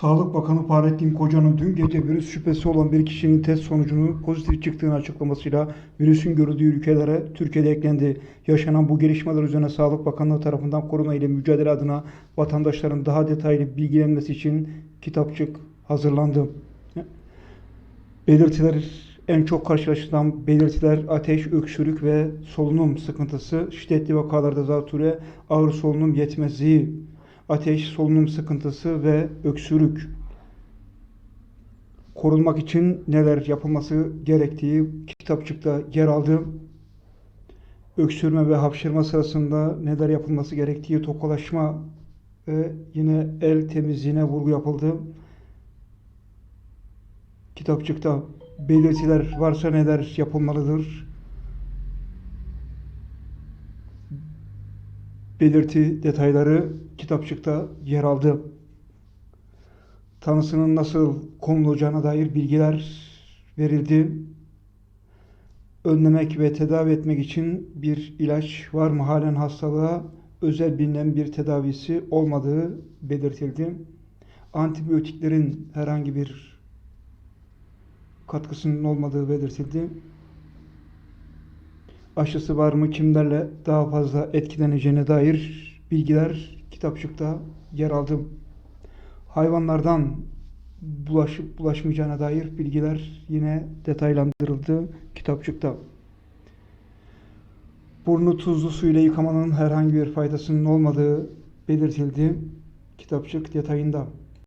Sağlık Bakanı Fahrettin Koca'nın dün gece virüs şüphesi olan bir kişinin test sonucunun pozitif çıktığını açıklamasıyla virüsün görüldüğü ülkelere Türkiye'de eklendi. Yaşanan bu gelişmeler üzerine Sağlık Bakanlığı tarafından korona ile mücadele adına vatandaşların daha detaylı bilgilenmesi için kitapçık hazırlandı. Belirtiler en çok karşılaşılan belirtiler ateş, öksürük ve solunum sıkıntısı, şiddetli vakalarda zatürre, ağır solunum yetmezliği, ateş, solunum sıkıntısı ve öksürük. Korunmak için neler yapılması gerektiği kitapçıkta yer aldı. Öksürme ve hapşırma sırasında neler yapılması gerektiği, tokalaşma ve yine el temizliğine vurgu yapıldı. Kitapçıkta belirtiler varsa neler yapılmalıdır? Belirti detayları kitapçıkta yer aldı. Tanısının nasıl konulacağına dair bilgiler verildi. Önlemek ve tedavi etmek için bir ilaç var mı halen hastalığa özel bilinen bir tedavisi olmadığı belirtildi. Antibiyotiklerin herhangi bir katkısının olmadığı belirtildi. Aşısı var mı, kimlerle daha fazla etkileneceğine dair bilgiler kitapçıkta yer aldı. Hayvanlardan bulaşıp bulaşmayacağına dair bilgiler yine detaylandırıldı kitapçıkta. Burnu tuzlu suyla yıkamanın herhangi bir faydasının olmadığı belirtildi kitapçık detayında.